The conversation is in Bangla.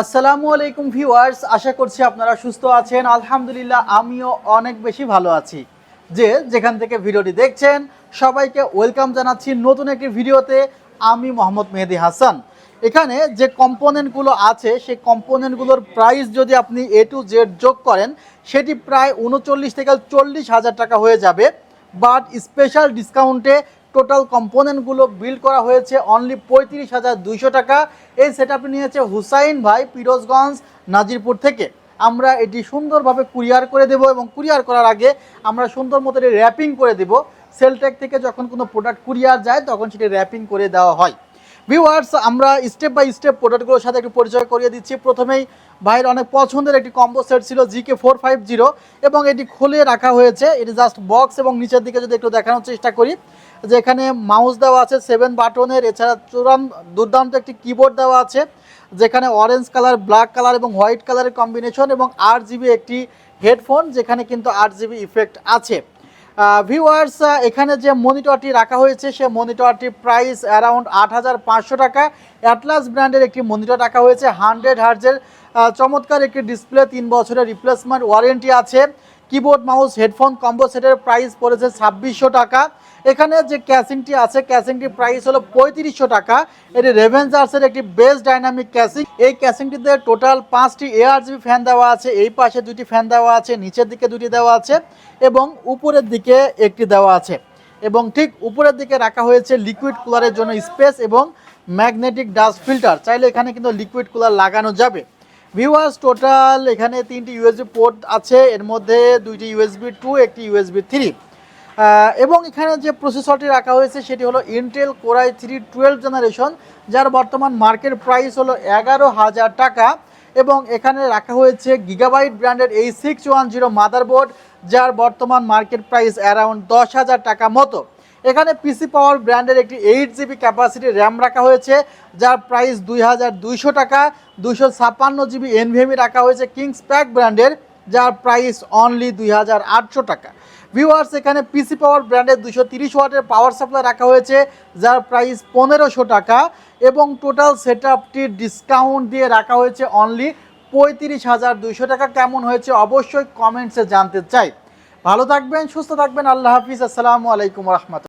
আসসালামু আলাইকুম ভিউয়ার্স, আশা করছি আপনারা সুস্থ আছেন। আলহামদুলিল্লাহ, আমিও অনেক বেশি ভালো আছি। যে যেখান থেকে ভিডিওটি দেখছেন, সবাইকে ওয়েলকাম জানাচ্ছি নতুন একটি ভিডিওতে। আমি মোহাম্মদ মেহেদি হাসান। এখানে যে কম্পোনেন্টগুলো আছে, সেই কম্পোনেন্টগুলোর প্রাইস যদি আপনি এ টু জেড যোগ করেন, সেটি প্রায় উনচল্লিশ থেকে চল্লিশ হাজার টাকা হয়ে যাবে। বাট স্পেশাল ডিসকাউন্টে টোটাল কম্পোনেন্টগুলো বিল্ড করা হয়েছে অনলি পঁয়ত্রিশ হাজার দুইশো টাকা। এই সেট আপটি নিয়েছে হুসাইন ভাই পিরোজগঞ্জ, নাজিরপুর থেকে। আমরা এটি সুন্দরভাবে কুরিয়ার করে দেব এবং কুরিয়ার করার আগে আমরা সুন্দর মতো এটি র্যাপিং করে দেব। সেলটেক থেকে যখন কোনো প্রোডাক্ট কুরিয়ার যায়, তখন সেটি র্যাপিং করে দেওয়া হয়। ভিউয়ার্স আমরা স্টেপ বাই স্টেপ প্রোডাক্টগুলোর সাথে একটু পরিচয় করিয়ে দিচ্ছি। প্রথমেই ভাইয়ের অনেক পছন্দের একটি কম্বো সেট ছিল জিকে ফোর ফাইভ জিরো এবং এটি খুলে রাখা হয়েছে। এটি জাস্ট বক্স এবং নিচের দিকে যদি একটু দেখানোর চেষ্টা করি, যে এখানে মাউস দেওয়া আছে সেভেন বাটনের এছাড়া চূড়ান দুর্দান্ত একটি কিবোর্ড দেওয়া আছে, যেখানে অরেঞ্জ কালার ব্ল্যাক কালার এবং হোয়াইট কালারের কম্বিনেশন এবং আট জিবি একটি হেডফোন যেখানে কিন্তু আট জিবি ইফেক্ট আছে। ভিউয়ার্স এখানে যে মনিটরটি রাখা হয়েছে, সে মনিটরটি প্রাইস অ্যারাউন্ড আট হাজার পাঁচশো টাকা। অ্যাটলাস ব্র্যান্ডের একটি মনিটর রাখা হয়েছে হান্ড্রেড হার্জের চমৎকার একটি ডিসপ্লে তিন বছরের রিপ্লেসমেন্ট ওয়ারেন্টি আছে। কিবোর্ড মাউস হেডফোন কম্বো সেটের প্রাইস পড়েছে ছাব্বিশশো টাকা। এখানে যে ক্যাসিংটি আছে ক্যাসিংটির প্রাইস হলো পঁয়ত্রিশশো টাকা। এটি রেভেঞ্জার্সের একটি বেস্ট ডাইনামিক ক্যাসিং এই ক্যাসিংটিতে টোটাল পাঁচটি এআর জিবি ফ্যান দেওয়া আছে। এই পাশে দুটি ফ্যান দেওয়া আছে, নিচের দিকে দুটি দেওয়া আছে এবং উপরের দিকে একটি দেওয়া আছে। এবং ঠিক উপরের দিকে রাখা হয়েছে লিকুইড কুলারের জন্য স্পেস এবং ম্যাগনেটিক ডাস্ট ফিল্টার চাইলে এখানে কিন্তু লিকুইড কুলার লাগানো যাবে। ভিউয়ার্স টোটাল এখানে তিনটি ইউএসবি পোর্ট আছে। এর মধ্যে দুইটি ইউএসবি টু একটি ইউএসবি থ্রি এবং এখানে যে প্রসেসরটি রাখা হয়েছে সেটি হলো Intel core i three twelve generation যার বর্তমান মার্কেট প্রাইস হলো এগারো হাজার টাকা। এবং এখানে রাখা হয়েছে গিগাবাইট ব্র্যান্ডের এই সিক্স ওয়ান জিরো মাদারবোর্ড যার বর্তমান মার্কেট প্রাইস অ্যারাউন্ড দশ হাজার টাকা মতো। এখানে পিসি পাওয়ার ব্র্যান্ডের একটি এইট জিবি ক্যাপাসিটি র্যাম রাখা হয়েছে, যার প্রাইস দুই হাজার দুইশো টাকা। দুইশো ছাপ্পান্ন জিবি এনভিএমই রাখা হয়েছে কিংস প্যাক ব্র্যান্ডের যার প্রাইস অনলি দুই হাজার আটশো টাকা। ভিউয়ার্স এখানে পিসি পাওয়ার ব্র্যান্ডের দুশো তিরিশ ওয়াটের পাওয়ার সাপ্লাই রাখা হয়েছে, যার প্রাইস পনেরোশো টাকা এবং টোটাল সেট আপটি ডিসকাউন্ট দিয়ে রাখা হয়েছে অনলি পঁয়ত্রিশ হাজার দুশো টাকা। কেমন হয়েছে অবশ্যই কমেন্টসে জানতে চাই। ভালো থাকবেন, সুস্থ থাকবেন, আল্লাহ হাফিজ, আসসালামু আলাইকুম রহমতুল্লাহ।